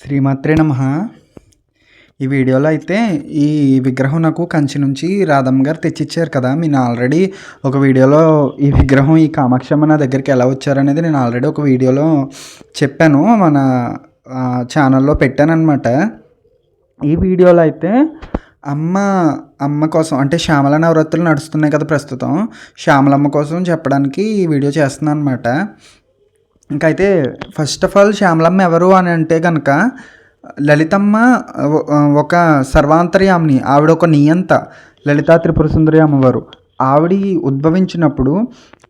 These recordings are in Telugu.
శ్రీమాత్రే నమ. ఈ వీడియోలో అయితే ఈ విగ్రహం నాకు కంచి నుంచి రాధమ్మ గారు తెచ్చిచ్చారు కదా. నేను ఆల్రెడీ ఒక వీడియోలో ఈ విగ్రహం ఈ కామాక్షమ్మ నా దగ్గరికి ఎలా వచ్చారనేది నేను ఆల్రెడీ ఒక వీడియోలో చెప్పాను మన ఛానల్లో పెట్టానమాట ఈ వీడియోలో అయితే అమ్మ అమ్మ కోసం అంటే శ్యామల నవరాత్రులు నడుస్తున్నాయి కదా ప్రస్తుతం. శ్యామలమ్మ కోసం చెప్పడానికి ఈ వీడియో చేస్తున్నాను అనమాట ఇంకైతే ఫస్ట్ ఆఫ్ ఆల్ శ్యామలమ్మ ఎవరు అని అంటే కనుక లలితమ్మ ఒక సర్వాంతర్యామిని ఆవిడ ఒక నియంత లలితా త్రిపుర సుందరి అమ్మవారు ఆవిడ ఉద్భవించినప్పుడు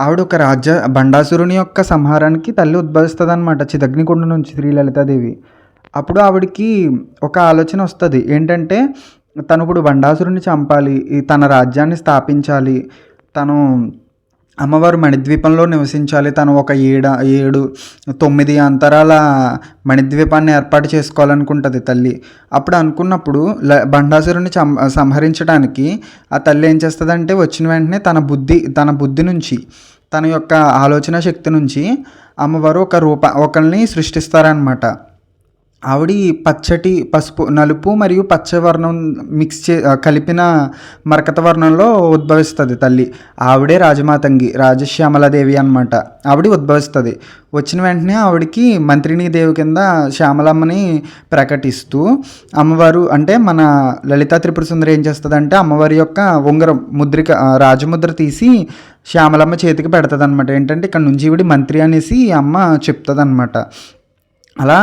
ఆవిడ ఒక రాజ్య బండాసురుని యొక్క సంహారానికి తల్లి ఉద్భవిస్తుంది అనమాట చిదగ్నికుండ నుంచి శ్రీ లలితాదేవి. అప్పుడు ఆవిడకి ఒక ఆలోచన వస్తుంది. ఏంటంటే తను ఇప్పుడు బండాసురుని చంపాలి తన రాజ్యాన్ని స్థాపించాలి తను అమ్మవారు మణిద్వీపంలో నివసించాలి. తను ఒక ఏడ ఏడు తొమ్మిది అంతరాల మణిద్వీపాన్ని ఏర్పాటు చేసుకోవాలనుకుంటుంది తల్లి. అప్పుడు అనుకున్నప్పుడు ల బండాసురుని సం సంహరించడానికి ఆ తల్లి ఏం చేస్తుందంటే వచ్చిన వెంటనే తన బుద్ధి తన బుద్ధి నుంచి తన యొక్క ఆలోచన శక్తి నుంచి అమ్మవారు ఒక రూప ఒకరిని సృష్టిస్తారనమాట ఆవిడ పచ్చటి పసుపు నలుపు మరియు పచ్చ వర్ణం మిక్స్ చే కలిపిన మరకత వర్ణంలో ఉద్భవిస్తుంది తల్లి. ఆవిడే రాజమాతంగి రాజశ్యామలాదేవి అనమాట ఆవిడ ఉద్భవిస్తుంది. వచ్చిన వెంటనే ఆవిడకి మంత్రిని దేవి కింద శ్యామలమ్మని ప్రకటిస్తూ అమ్మవారు అంటే మన లలితా త్రిపుర సుందరి ఏం చేస్తుందంటే అమ్మవారి యొక్క ఉంగరం ముద్రిక రాజముద్ర తీసి శ్యామలమ్మ చేతికి పెడతదనమాట ఏంటంటే ఇక్కడ నుంచి ఈవిడ మంత్రి అనేసి అమ్మ చెప్తుంది అలా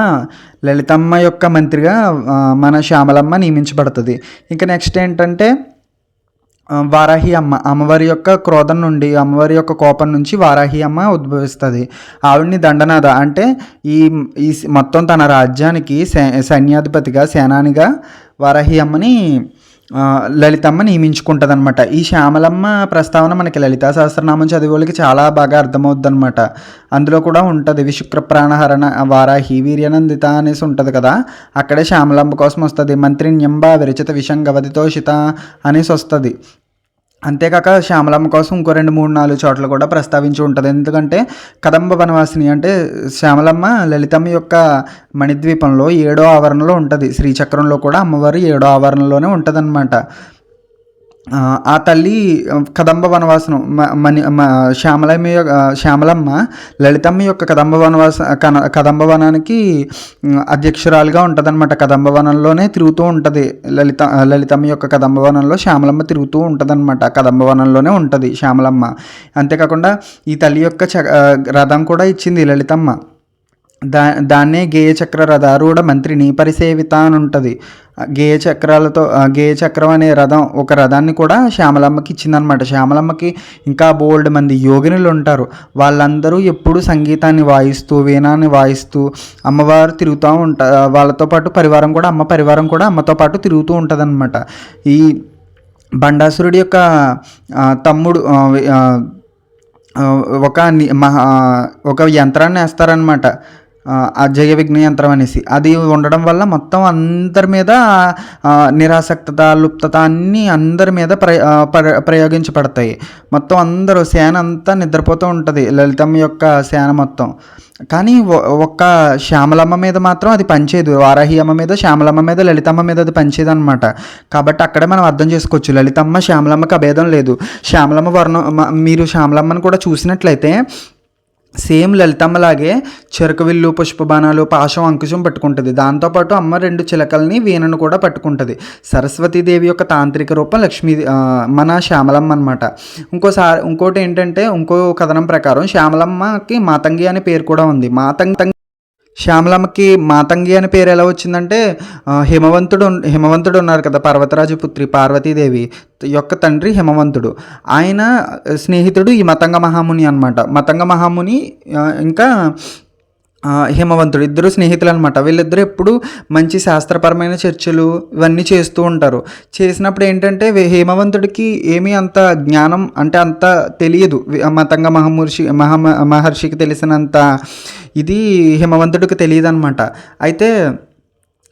లలితమ్మ యొక్క మంత్రిగా మన శ్యామలమ్మ నియమించబడుతుంది. ఇంకా నెక్స్ట్ ఏంటంటే వారాహి అమ్మ అమ్మవారి యొక్క క్రోధం నుండి అమ్మవారి యొక్క కోపం నుంచి వారాహి అమ్మ ఉద్భవిస్తుంది. ఆవిడ్ని దండనాథ అంటే ఈ ఈ మొత్తం తన రాజ్యానికి సైన్యాధిపతిగా సేనానిగా వారాహి అమ్మని లలితమ్మ నియమించుకుంటుంది అనమాట ఈ శ్యామలమ్మ ప్రస్తావన మనకి లలితా సహస్రనామం చదివే వాళ్ళకి చాలా బాగా అర్థమవుద్ది అనమాట అందులో కూడా ఉంటుంది విశుక్ర ప్రాణహరణ వారాహి వీర్యనందిత అనేసి ఉంటుంది కదా. అక్కడే శ్యామలమ్మ కోసం వస్తుంది. మంత్రి న్యంబ విరచిత విషం గవదితోషిత అనేసి వస్తుంది. అంతేకాక శ్యామలమ్మ కోసం ఇంకో రెండు మూడు నాలుగు చోట్ల కూడా ప్రస్తావించి ఉంటుంది. ఎందుకంటే కదంబ వనవాసిని అంటే శ్యామలమ్మ లలితమ్మ యొక్క మణిద్వీపంలో ఏడో ఆవరణలో ఉంటుంది. శ్రీచక్రంలో కూడా అమ్మవారు ఏడో ఆవరణలోనే ఉంటుందన్నమాట. ఆ, తల్లి కదంబ వనవాసనం మణి శ్యామలమ్మ యొక్క- శ్యామలమ్మ లలితమ్మ యొక్క కదంబ వనవాస కన కదంబ వనానికి అధ్యక్షురాలుగా ఉంటుందన్నమాట. కదంబ వనంలోనే తిరుగుతూ ఉంటుంది. లలిత లలితమ్మ యొక్క కదంబ వనంలో శ్యామలమ్మ తిరుగుతూ ఉంటుందన్నమాట. కదంబ వనంలోనే ఉంటుంది శ్యామలమ్మ. అంతేకాకుండా ఈ తల్లి యొక్క చ రథం కూడా ఇచ్చింది లలితమ్మ. దా దాన్నే గేయ చక్ర రథారూఢ మంత్రిని పరిసేవిత అని ఉంటుంది గేయ చక్రాలతో గేయ చక్రం అనే రథం ఒక రథాన్ని కూడా శ్యామలమ్మకి ఇచ్చిందనమాట శ్యామలమ్మకి ఇంకా బోల్డ్ మంది యోగినులు ఉంటారు. వాళ్ళందరూ ఎప్పుడూ సంగీతాన్ని వాయిస్తూ వీణాన్ని వాయిస్తూ అమ్మవారు తిరుగుతూ ఉంటా వాళ్ళతో పాటు పరివారం కూడా అమ్మ పరివారం కూడా అమ్మతో పాటు తిరుగుతూ ఉంటుందన్నమాట. ఈ బండాసురుడి యొక్క తమ్ముడు ఒక మహా ఒక యంత్రాన్ని వేస్తారనమాట అజయ విఘ్న యంత్రం అనేసి. అది ఉండడం వల్ల మొత్తం అందరి మీద నిరాసక్తత లుప్తత అన్నీ అందరి మీద ప్ర ప్రయోగించబడతాయి. మొత్తం అందరూ సేన అంతా నిద్రపోతూ ఉంటుంది లలితమ్మ యొక్క సేన మొత్తం. కానీ ఒక్క శ్యామలమ్మ మీద మాత్రం అది పనిచేయదు. వారాహి అమ్మ మీద శ్యామలమ్మ మీద లలితమ్మ మీద అది పనిచేయదు అనమాట కాబట్టి అక్కడే మనం అర్థం చేసుకోవచ్చు. లలితమ్మ శ్యామలమ్మకి అభేదం లేదు. శ్యామలమ్మ వర్ణం మీరు శ్యామలమ్మని కూడా చూసినట్లయితే సేమ్ లలితమ్మలాగే చెరుకు పుష్పబాణాలు పాశం అంకుశం పట్టుకుంటుంది. దాంతోపాటు అమ్మ రెండు చిలకల్ని వీణను కూడా పట్టుకుంటుంది. సరస్వతీదేవి యొక్క తాంత్రిక రూపం లక్ష్మీ మన శ్యామలమ్మ అనమాట ఇంకోసారి ఇంకోటి ఏంటంటే ఇంకో కథనం ప్రకారం శ్యామలమ్మకి మాతంగి అనే పేరు కూడా ఉంది. మాతంగి శ్యామలమ్మకి మాతంగి అనే పేరు ఎలా వచ్చిందంటే హిమవంతుడు హిమవంతుడు ఉన్నారు కదా పర్వతరాజు పుత్రి పార్వతీదేవి యొక్క తండ్రి హిమవంతుడు. ఆయన స్నేహితుడు ఈ మతంగ మహాముని అనమాట మతంగ మహాముని ఇంకా హిమవంతుడు. ఇద్దరు స్నేహితులు అనమాట వీళ్ళిద్దరు ఎప్పుడు మంచి శాస్త్రపరమైన చర్చలు ఇవన్నీ చేస్తూ ఉంటారు. చేసినప్పుడు ఏంటంటే హేమవంతుడికి ఏమీ అంత జ్ఞానం అంటే అంత తెలియదు. మతంగ మహమూర్షి మహా మహర్షికి తెలిసినంత ఇది హిమవంతుడికి తెలియదు అనమాట అయితే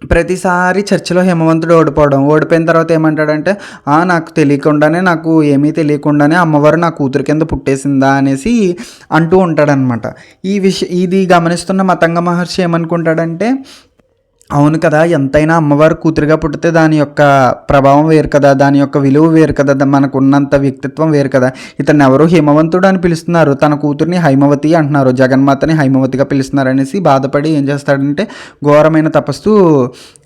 ప్రతిసారి చర్చిలో హేమవంతుడు ఓడిపోవడం. ఓడిపోయిన తర్వాత ఏమంటాడంటే "ఆ, నాకు తెలియకుండానే నాకు ఏమీ తెలియకుండానే అమ్మవారు నా కూతురు కింద పుట్టేసిందా? అనేసి అంటూ ఉంటాడనమాట. ఈ విష ఇది గమనిస్తున్న మతంగ మహర్షి ఏమనుకుంటాడంటే అవును కదా ఎంతైనా అమ్మవారు కూతురుగా పుట్టితే దాని యొక్క ప్రభావం వేరు కదా దాని యొక్క విలువ వేరు కదా మనకు ఉన్నంత వ్యక్తిత్వం వేరు కదా. ఇతను ఎవరో హిమవంతుడు అని పిలుస్తున్నారు. తన కూతుర్ని హైమవతి అంటున్నారు. జగన్మాతని హైమవతిగా పిలుస్తున్నారు అనేసి బాధపడి ఏం చేస్తాడంటే ఘోరమైన తపస్సు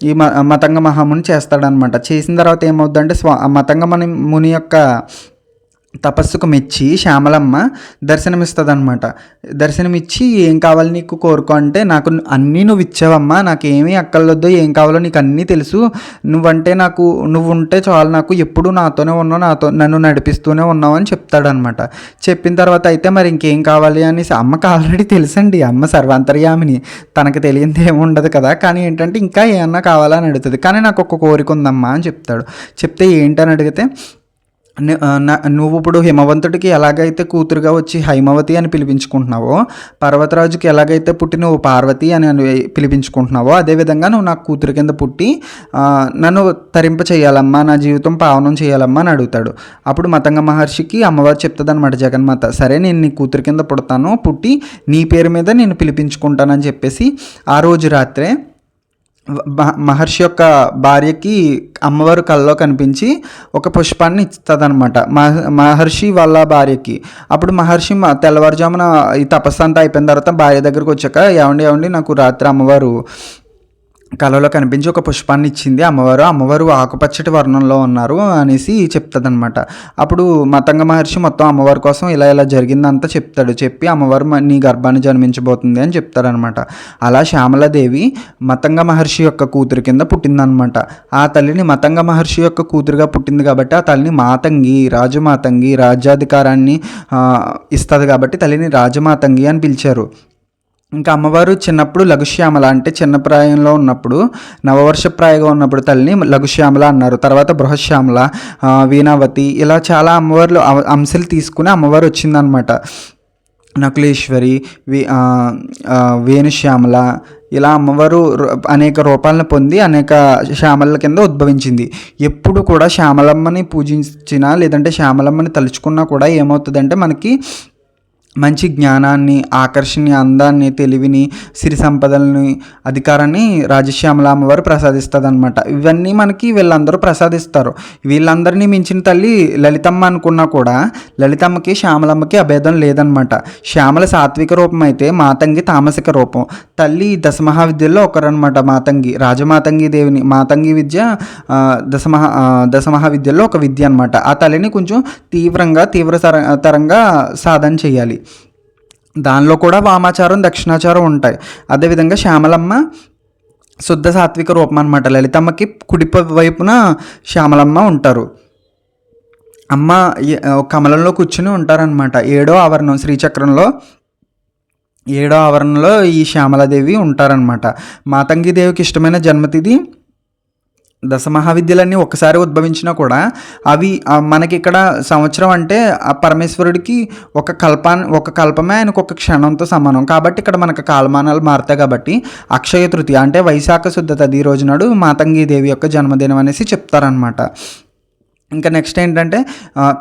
ఈ మ మతంగ మహాముని చేస్తాడనమాట. చేసిన తర్వాత ఏమవుద్దంటే స్వా మతంగ ముని యొక్క తపస్సుకు మెచ్చి శ్యామలమ్మ దర్శనమిస్తుందన్నమాట. దర్శనమిచ్చి ఏం కావాలి నీకు కోరుకో అంటే నాకు అన్నీ నువ్వు ఇచ్చావమ్మా నాకు ఏమీ అక్కర్లొద్దు ఏం కావాలో నీకు అన్నీ తెలుసు. నువ్వంటే నాకు నువ్వు ఉంటే చాలు నాకు ఎప్పుడు నాతోనే ఉన్నావు నాతో నన్ను నడిపిస్తూనే ఉన్నావు అని చెప్తాడనమాట చెప్పిన తర్వాత అయితే మరి ఇంకేం కావాలి అనేసి అమ్మకి ఆల్రెడీ తెలుసండి అమ్మ సర్వాంతర్యామిని. తనకు తెలియంది ఏముండదు కదా కానీ ఏంటంటే ఇంకా ఏమన్నా కావాలా అని అడుగుతుంది. కానీ నాకు ఒక కోరిక ఉందమ్మా అని చెప్తాడు. చెప్తే ఏంటని అడిగితే నువ్వు ఇప్పుడు హిమవంతుడికి ఎలాగైతే కూతురుగా వచ్చి హైమవతి అని పిలిపించుకుంటున్నావో పర్వతరాజుకి ఎలాగైతే పుట్టి నువ్వు పార్వతి అని పిలిపించుకుంటున్నావో అదేవిధంగా నువ్వు నాకు కూతురు కింద పుట్టి నన్ను తరింప చేయాలమ్మా నా జీవితం పావనం చేయాలమ్మా అని అడుగుతాడు. అప్పుడు మతంగ మహర్షికి అమ్మవారు చెప్తుందన్నమాట జగన్మాత సరే నేను నీ కూతురు కింద పుడతాను పుట్టి నీ పేరు మీద నేను పిలిపించుకుంటానని చెప్పేసి ఆ రోజు రాత్రే మహర్షి యొక్క భార్యకి అమ్మవారు కల్లో కనిపించి ఒక పుష్పాన్ని ఇస్తుందన్నమాట. మహ మహర్షి వాళ్ళ భార్యకి. అప్పుడు మహర్షి తెల్లవారుజామున ఈ తపస్సు అంతా అయిపోయిన తర్వాత భార్య దగ్గరకు వచ్చాక ఏమండి ఏమండి నాకు రాత్రి అమ్మవారు కలలో కనిపించి ఒక పుష్పాన్ని ఇచ్చింది అమ్మవారు. అమ్మవారు ఆకుపచ్చటి వర్ణంలో ఉన్నారు అనేసి చెప్తుందనమాట అప్పుడు మతంగ మహర్షి మొత్తం అమ్మవారి కోసం ఇలా ఇలా జరిగిందంతా చెప్తాడు. చెప్పి అమ్మవారు నీ గర్భాన్ని జన్మించబోతుంది అని చెప్తారనమాట అలా శ్యామలాదేవి మతంగ మహర్షి యొక్క కూతురు కింద పుట్టిందనమాట ఆ తల్లిని మతంగ మహర్షి యొక్క కూతురుగా పుట్టింది కాబట్టి ఆ తల్లిని మాతంగి రాజమాతంగి రాజ్యాధికారాన్ని ఇస్తుంది కాబట్టి తల్లిని రాజమాతంగి అని పిలిచారు. ఇంకా అమ్మవారు చిన్నప్పుడు లఘుశ్యామల అంటే చిన్న ప్రాయంలో ఉన్నప్పుడు నవవర్ష ప్రాయంగా ఉన్నప్పుడు తల్లిని లఘుశ్యామల అన్నారు. తర్వాత బృహశ్యామల వీణావతి ఇలా చాలా అమ్మవార్లు అవ- అంశాలు తీసుకుని అమ్మవారు వచ్చిందనమాట నకులేశ్వరి వి వేణుశ్యామల ఇలా అమ్మవారు అనేక రూపాలను పొంది అనేక శ్యామల కింద ఉద్భవించింది. ఎప్పుడు కూడా శ్యామలమ్మని పూజించినా లేదంటే శ్యామలమ్మని తలుచుకున్నా కూడా ఏమవుతుందంటే మనకి మంచి జ్ఞానాన్ని ఆకర్షణీయ అందాన్ని తెలివిని సిరి సంపదల్ని అధికారాన్ని రాజశ్యామల అమ్మవారు ప్రసాదిస్తుంది అనమాట ఇవన్నీ మనకి వీళ్ళందరూ ప్రసాదిస్తారు. వీళ్ళందరినీ మించిన తల్లి లలితమ్మ అనుకున్నా కూడా లలితమ్మకి శ్యామలమ్మకి అభేదం లేదనమాట శ్యామల సాత్విక రూపం అయితే మాతంగి తామసిక రూపం. తల్లి దశమహావిద్యల్లో ఒకరనమాట మాతంగి. రాజమాతంగి దేవిని మాతంగి విద్య ఆ, దశమహా ఆ, దశమహావిద్యల్లో ఒక విద్య అనమాట ఆ తల్లిని కొంచెం తీవ్రంగా తీవ్ర తరంగా సాధన చేయాలి. దానిలో కూడా వామాచారం దక్షిణాచారం ఉంటాయి. అదేవిధంగా శ్యామలమ్మ శుద్ధ సాత్విక రూపం అనమాట లలితమ్మకి కుడి వైపున శ్యామలమ్మ ఉంటారు. అమ్మ కమలంలో కూర్చుని ఉంటారనమాట ఏడో ఆవరణం శ్రీచక్రంలో ఏడో ఆవరణలో ఈ శ్యామలాదేవి ఉంటారనమాట మాతంగిదేవికి ఇష్టమైన జన్మతిథి దశ మహావిద్యలన్నీ ఒక్కసారి ఉద్భవించినా కూడా అవి మనకి ఇక్కడ సంవత్సరం అంటే ఆ పరమేశ్వరుడికి ఒక కల్పాన్ ఒక కల్పమే ఆయనకు ఒక క్షణంతో సమానం. కాబట్టి ఇక్కడ మనకు కాలమానాలు మారుతాయి కాబట్టి అక్షయ తృతీయ అంటే వైశాఖ శుద్ధ తది రోజు నాడు మాతంగి దేవి యొక్క జన్మదినం అనేసి చెప్తారనమాట ఇంకా నెక్స్ట్ ఏంటంటే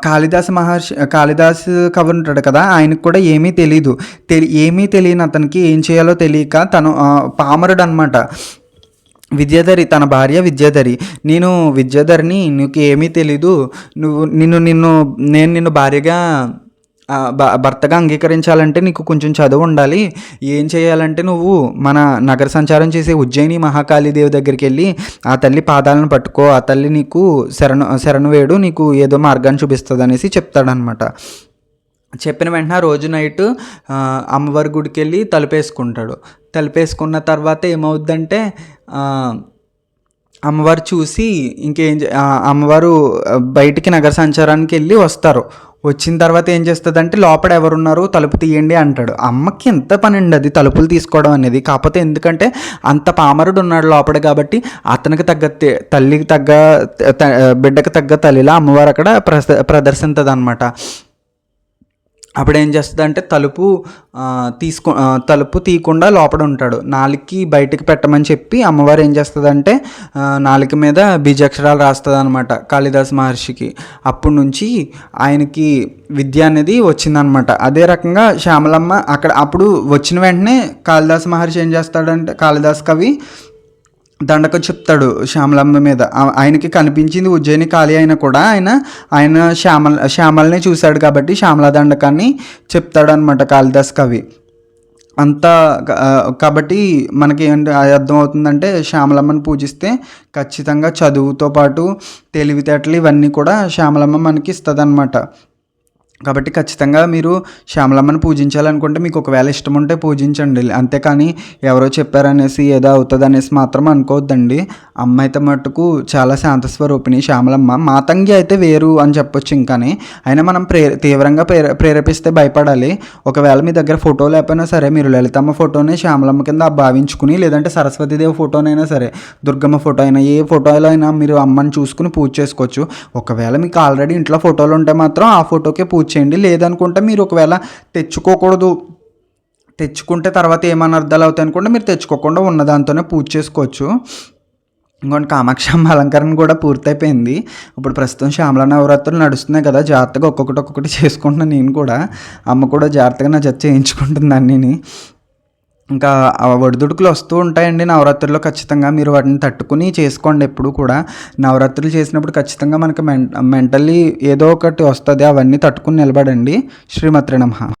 కాళిదాస మహర్షి కాళిదాసు కవి ఉంటాడు కదా ఆయనకు కూడా ఏమీ తెలియదు తెలి ఏమీ తెలియని అతనికి ఏం చేయాలో తెలియక తను పామరుడు అనమాట విద్యాధరి తన భార్య విద్యాధరి. నేను విద్యాధరిని నీకు ఏమీ తెలీదు. నువ్వు నిన్ను నిన్ను నేను నిన్ను భార్యగా భర్తగా అంగీకరించాలంటే నీకు కొంచెం చదువు ఉండాలి. ఏం చేయాలంటే నువ్వు మన నగర సంచారం చేసే ఉజ్జయిని మహాకాళీదేవి దగ్గరికి వెళ్ళి ఆ తల్లి పాదాలను పట్టుకో ఆ తల్లి నీకు శరణు శరణు వేడు నీకు ఏదో మార్గాన్ని చూపిస్తుంది అనేసి చెప్తాడనమాట చెప్పిన వెంటనే రోజు నైట్ అమ్మవారి గుడికి వెళ్ళి తలుపేసుకుంటాడు. తలిపేసుకున్న తర్వాత ఏమవుద్దంటే అమ్మవారు చూసి ఇంకేం అమ్మవారు బయటికి నగర సంచారానికి వెళ్ళి వస్తారు. వచ్చిన తర్వాత ఏం చేస్తుందంటే లోపల ఎవరున్నారు తలుపు తీయండి అంటాడు. అమ్మకి ఎంత పని అండి అది తలుపులు తీసుకోవడం అనేది. కాకపోతే ఎందుకంటే అంత పామరుడు ఉన్నాడు లోపల కాబట్టి అతనికి తగ్గ తల్లికి తగ్గ త- బిడ్డకి తగ్గ తల్లిలా అమ్మవారు అక్కడ ప్రద ప్రదర్శించదనమాట అనమాట అప్పుడు ఏం చేస్తుందంటే తలుపు తీసుకో తలుపు తీయకుండా లోపల ఉంటాడు. నాలుగుకి బయటికి పెట్టమని చెప్పి అమ్మవారు ఏం చేస్తుందంటే నాలుక మీద బీజాక్షరాలు రాస్తుంది అనమాట కాళిదాస్ మహర్షికి. అప్పటి నుంచి ఆయనకి విద్య అనేది వచ్చిందనమాట అదే రకంగా శ్యామలమ్మ అక్కడ అప్పుడు వచ్చిన వెంటనే కాళిదాస్ మహర్షి ఏం చేస్తాడంటే కాళిదాస్ కవి దండకం చెప్తాడు శ్యామలమ్మ మీద. ఆయనకి కనిపించింది ఉజ్జయిని ఖాళీ అయినా కూడా ఆయన ఆయన శ్యామల శ్యామల్ని చూశాడు కాబట్టి శ్యామల దండకాన్ని చెప్తాడు అనమాట కాళిదాస్ కవి. అంత కాబట్టి మనకి ఏంటి అర్థమవుతుందంటే శ్యామలమ్మని పూజిస్తే ఖచ్చితంగా చదువుతో పాటు తెలివితేటలు ఇవన్నీ కూడా శ్యామలమ్మ మనకి ఇస్తుంది కాబట్టి ఖచ్చితంగా మీరు శ్యామలమ్మని పూజించాలనుకుంటే మీకు ఒకవేళ ఇష్టం ఉంటే పూజించండి. అంతేకాని ఎవరో చెప్పారనేసి ఏదో అవుతుంది అనేసి మాత్రం అనుకోవద్దండి. అమ్మ అయితే మటుకు చాలా శాంత స్వరూపిణి శ్యామలమ్మ. మాతంగి అయితే వేరు అని చెప్పొచ్చు ఇంకాని. అయినా మనం ప్రే తీవ్రంగా ప్రేర ప్రేరేపిస్తే భయపడాలి. ఒకవేళ మీ దగ్గర ఫోటో లేకపోయినా సరే మీరు లలితమ్మ ఫోటోనే శ్యామలమ్మ కింద భావించుకుని లేదంటే సరస్వతీదేవి ఫోటోనైనా సరే దుర్గమ్మ ఫోటో అయినా ఏ ఫోటోలో అయినా మీరు అమ్మని చూసుకుని పూజ చేసుకోవచ్చు. ఒకవేళ మీకు ఆల్రెడీ ఇంట్లో ఫోటోలు ఉంటే మాత్రం ఆ ఫోటోకే పూజ చేయండి లేదనుకుంటే మీరు ఒకవేళ తెచ్చుకోకూడదు. తెచ్చుకుంటే తర్వాత ఏమన్నా అర్థాలు అవుతాయి అనుకుంటే మీరు తెచ్చుకోకుండా ఉన్న దాంతోనే పూజ చేసుకోవచ్చు. ఇంకోటి కామాక్షమ్మ అలంకరణ కూడా పూర్తయిపోయింది. ఇప్పుడు ప్రస్తుతం శ్యామల నవరాత్రులు నడుస్తున్నాయి కదా జాగ్రత్తగా ఒక్కొక్కటి ఒక్కొక్కటి చేసుకుంటున్నాను నేను కూడా. అమ్మ కూడా జాగ్రత్తగా నా జత చేయించుకుంటుంది అన్నీని. ఇంకా ఒడిదుడుకులు వస్తూ ఉంటాయండి నవరాత్రుల్లో ఖచ్చితంగా. మీరు వాటిని తట్టుకుని చేసుకోండి ఎప్పుడు కూడా. నవరాత్రులు చేసినప్పుడు ఖచ్చితంగా మనకి మెంటల్లీ ఏదో ఒకటి వస్తుంది. అవన్నీ తట్టుకుని నిలబడండి. శ్రీమత్రి నమ.